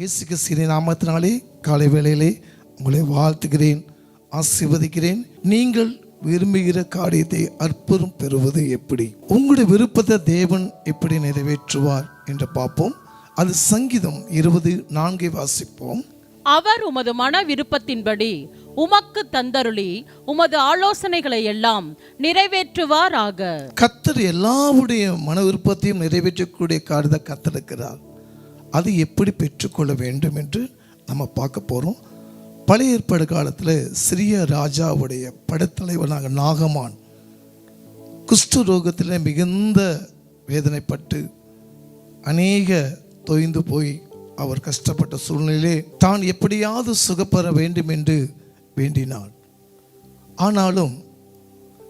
இயேசு கிறிஸ்துவின் நாமத்தினாலே காலை வேளையிலே உங்களை வாழ்த்துகிறேன் ஆசீர்வதிக்கிறேன். நீங்கள் விரும்புகிற காரியத்தை அற்புதம் பெறுவது எப்படி? உங்களுடைய விருப்பத்தை தேவன் எப்படி நிறைவேற்றுவார் என்று பார்ப்போம். அது சங்கீதம் இருபது நான்கை வாசிப்போம். அவர் உமது மன விருப்பத்தின்படி உமக்கு தந்தருளி உமது ஆலோசனைகளை எல்லாம் நிறைவேற்றுவாராக. கத்தர் எல்லாருடைய மன விருப்பத்தையும் நிறைவேற்றக்கூடிய காரியத்தை கத்தருக்கிறார் அது எப்படி பெற்றுக்கொள்ள வேண்டும் என்று நம்ம பார்க்க போகிறோம் பழைய ஏற்பாடு காலத்தில் சிறிய ராஜாவுடைய படைத்தலைவனாக நாகமான். குஷ்டு ரோகத்தில் மிகுந்த வேதனைப்பட்டு அநேக தொய்ந்து போய் அவர் கஷ்டப்பட்ட சூழ்நிலையிலே தான் எப்படியாவது சுகப்பெற வேண்டும் என்று வேண்டினார் ஆனாலும்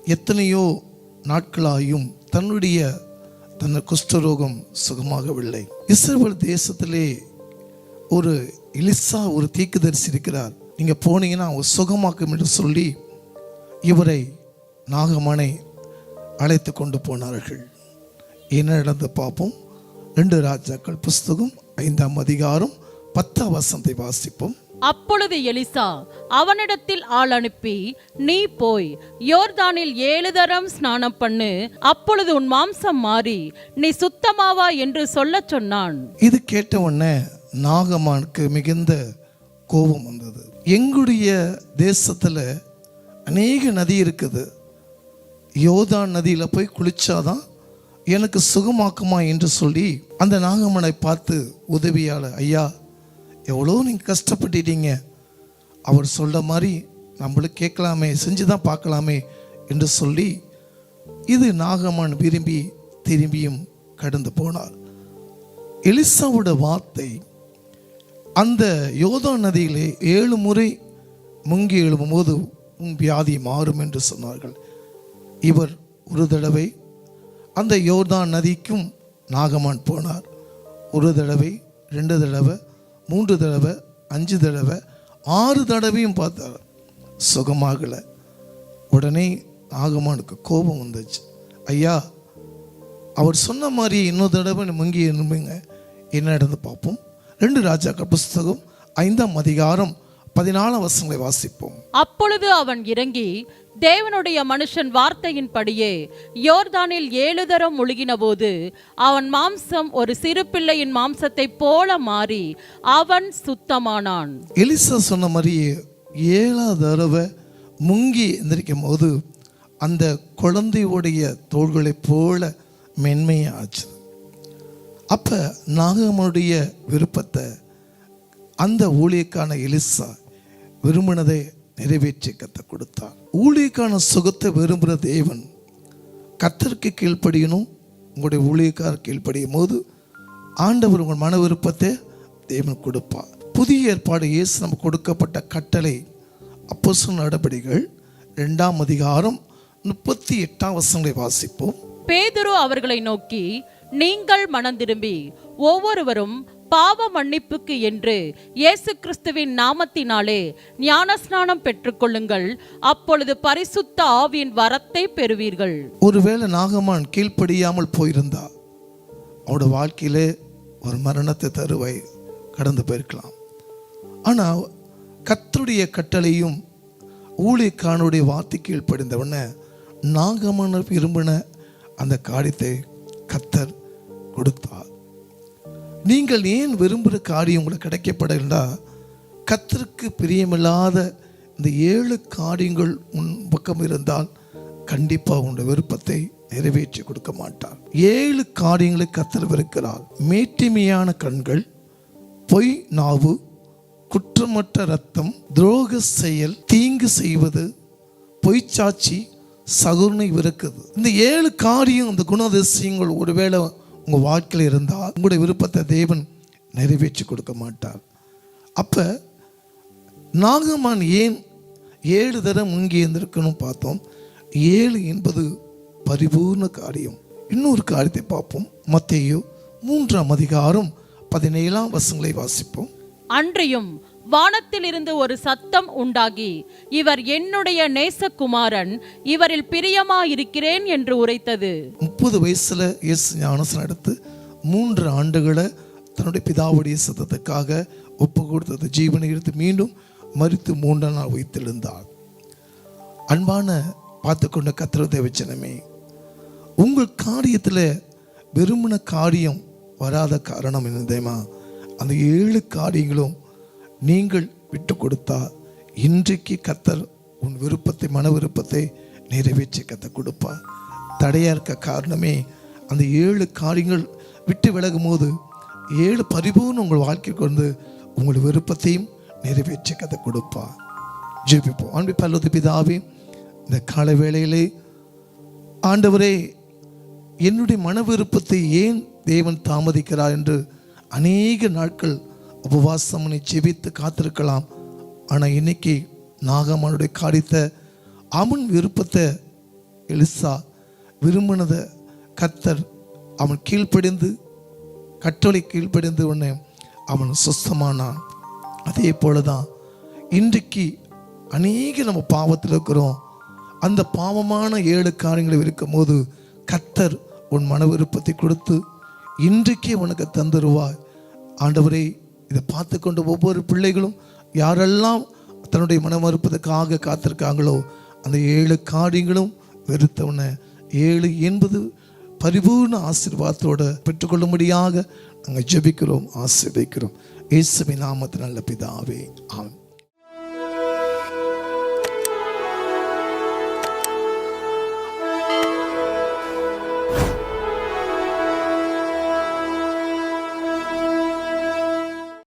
எத்தனையோ நாட்களாயும் தன்னுடைய தன் குஷ்டரோகம் சுகமாகவில்லை. இஸ்ரேல் தேசத்திலே ஒரு எலிசா ஒரு தீக்குதரிசி இருக்கிறார் நீங்க போனீங்கன்னா அவர் சுகமாக்கும் என்று சொல்லி இவரை நாகமனை அழைத்து கொண்டு போனார்கள். என்ன நடந்து பார்ப்போம். ரெண்டு ராஜாக்கள் புஸ்தகம் ஐந்தாம் அதிகாரம் பத்தாம் வசந்தை வாசிப்போம். அப்பொழுது எலிசா அவனிடத்தில் ஆள் அனுப்பி நீ போய் யோர்தானில் ஏழு தரம் ஸ்நானம் பண்ணு. அப்பொழுது உன் மாம்சம் மாறி நீ சுத்தமாவா என்று சொல்ல சொன்னான். இது கேட்ட உடனே நாகமானுக்கு மிகுந்த கோபம் வந்தது. எங்களுடைய தேசத்தில் அநேக நதி இருக்குது. யோதான் நதியில் போய் குளிச்சாதான் எனக்கு சுகமாக்குமா என்று சொல்லி அந்த நாகமனை பார்த்து உதவியாளர் ஐயா எவ்வளோ நீங்கள் கஷ்டப்பட்டுட்டீங்க? அவர் சொல்கிற மாதிரி நம்மளும் கேட்கலாமே செஞ்சு தான் பார்க்கலாமே என்று சொல்லி இது நாகமான் விரும்பி திரும்பியும் கடந்து போனார். எலிசாவோட வார்த்தை அந்த யோதா நதியிலே ஏழு முறை முங்கி எழும்பும்போது உன் வியாதி மாறும் என்று சொன்னார்கள். இவர் ஒரு தடவை அந்த யோர்தான் நதிக்கும் நாகமான் போனார். ஒரு தடவை ரெண்டு தடவை மூன்று தடவை அஞ்சு தடவை ஆறு தடவையும் பார்த்தார். சுகமாகலை. உடனே ஆகமானுக்கு கோபம் வந்துச்சு. ஐயா அவர் சொன்ன மாதிரி இன்னொரு தடவை முங்கி எழும்புங்க என்ன நடந்து பார்ப்போம்? ரெண்டு ராஜாக்கள் புஸ்தகம் ஐந்தாம் அதிகாரம் பதினாலாம் வருஷங்களை வாசிப்போம். அப்பொழுது அவன் இறங்கி தேவனுடைய மனுஷன் வார்த்தையின்படியே யோர்தானில் ஏழு தரம் முழுகினபோது அவன் மாம்சம் ஒரு சிறு பிள்ளையின் மாம்சத்தைப் போல மாறி அவன் சுத்தமானான். எலிசா சொன்ன மாதிரியே ஏழாவது தடவை முங்கி எந்திரிக்கும் போது அந்த குழந்தையுடைய தோள்களைப் போல மென்மையாச்சு. அப்போ நாகமனுடைய விருப்பத்தை அந்த ஊழியக்கான எலிசா விரும்பினதை நிறைவேற்றி கற்றுக் கொடுத்தார். ஊழியக்கான சுகத்தை விரும்புகிற தேவன் கத்தருக்கு கீழ்ப்படியணும். உங்களுடைய ஊழியக்கார் கீழ்ப்படியும் போது ஆண்டவர் உங்கள் மன விருப்பத்தை தேவன் கொடுப்பார். புதிய ஏற்பாடு இயேசு நமக்கு கொடுக்கப்பட்ட கட்டளை அப்போ நடபடிகள் ரெண்டாம் அதிகாரம் முப்பத்தி எட்டாம் வசனங்களை வாசிப்போம். பேதுரு அவர்களை நோக்கி நீங்கள் மனம் திரும்பி ஒவ்வொருவரும் பாவ மன்னிப்புக்கு என்று இயேசு கிறிஸ்துவின் நாமத்தினாலே ஞானஸ்நானம் பெற்றுக்கொள்ளுங்கள். அப்பொழுது பரிசுத்த ஆவியின் வரத்தை பெறுவீர்கள். ஒருவேளை நாகமான் கீழ்ப்படியாமல் போயிருந்தா அவனோட வாழ்க்கையிலே ஒரு மரணத்தை தருவை கடந்து போயிருக்கலாம். ஆனால் கத்தருடைய கட்டளையும் ஊழியக்கானுடைய வார்த்தை கீழ்ப்படிந்தவன நாகமான விரும்பின அந்த காரியத்தை கத்தர் கொடுத்தார். நீங்கள் ஏன் விரும்புகிற காரியம் உங்களுக்கு கிடைக்கப்படலா கத்தருக்கு பிரியமில்லாத இந்த ஏழு காரியங்கள் உன் பக்கம் இருந்தால் கண்டிப்பாக உன்னுடைய விருப்பத்தை நிறைவேற்றி கொடுக்க மாட்டார். ஏழு காரியங்களை கத்தர் வெறுக்கிறார். மேட்டிமையான கண்கள் பொய் நாவு குற்றமற்ற ரத்தம் துரோக செயல் தீங்கு செய்வது பொய்ச்சாட்சி சகுனை விறக்குது இந்த ஏழு காரியம் இந்த குணாதிசயங்கள் ஒருவேளை உங்கள் வாழ்க்கையில் இருந்தால் உங்களுடைய விருப்பத்தை தேவன் நிறைவேற்றி கொடுக்க மாட்டார். அப்போ நாகமான் ஏன் ஏழு தரம் இங்கே இருந்திருக்கணும் பார்த்தோம்? ஏழு என்பது பரிபூர்ண காரியம். இன்னொரு காரியத்தை பார்ப்போம். மத்தியோ மூன்றாம் அதிகாரம் பதினேழாம் வசங்களை வாசிப்போம். அன்றையும் வானத்திலிருந்து ஒரு சத்தம் உண்டாகி இவர் என்னுடைய நேசகுமாரன் இவரில் பிரியமாயிருக்கிறேன் என்று உரைத்தது. முப்பது வயசுல இயேசு ஞானசனம் எடுத்து மூன்று ஆண்டுகளை தன்னுடைய பிதாவுடைய சத்தத்துக்காக ஒப்பு கொடுத்தது ஜீவனை எடுத்து மீண்டும் மறித்து மூன்றாம் நாள் வைத்திருந்தார் அன்பான பார்த்து கொண்ட கத்திர தேவச்சனமே உங்கள் காரியத்தில் வெறுமன காரியம் வராத காரணம் என்ன தெரியுமா? அந்த ஏழு காரியங்களும் நீங்கள் விட்டு கொடுத்தா இன்றைக்கு கத்தர் உன் விருப்பத்தை மன விருப்பத்தை நிறைவேற்றி கத்த கொடுப்பா தடையாக இருக்க காரணமே அந்த ஏழு காரியங்கள் விட்டு விலகும் போது ஏழு பரிபூர்ணம் உங்கள் வாழ்க்கைக்கு வந்து உங்கள் விருப்பத்தையும் நிறைவேற்றி கதை கொடுப்பா ஜெபிப்போம். அன்பு பல்லது பிதாவே இந்த கால வேளையிலே ஆண்டவரே என்னுடைய மன விருப்பத்தை ஏன் தேவன் தாமதிக்கிறார் என்று அநேக நாட்கள் உபவாசம் நீ ஜெபித்து காத்திருக்கலாம். ஆனால் இன்னைக்கு நாகமானுடைய காரியத்தை அவன் விருப்பத்தை எலிசா விரும்பினதை கத்தர் அவன் கீழ்ப்படிந்து கட்டளை கீழ்ப்படிந்து உடனே அவன் சுத்தமானான் அதே போல தான் இன்றைக்கு அநேக நம்ம பாவத்தில் இருக்கிறோம். அந்த பாவமான ஏழு காரியங்களை இருக்கும்போது கத்தர் உன் மன விருப்பத்தை கொடுத்து இன்றைக்கே உனக்கு தந்துருவாய் ஆண்டவரே இதை பார்த்து கொண்டு ஒவ்வொரு பிள்ளைகளும் யாரெல்லாம் தன்னுடைய மனமறுப்பதற்காக காத்திருக்காங்களோ அந்த ஏழு காரியங்களும் வெறுத்தவன ஏழு என்பது பரிபூர்ண ஆசீர்வாதத்தோடு பெற்றுக்கொள்ளும்படியாக நாங்கள் ஜெபிக்கிறோம் ஆசீர்வதிக்கிறோம். இயேசுவின் நாமத்தின் நல்ல பிதாவே ஆம்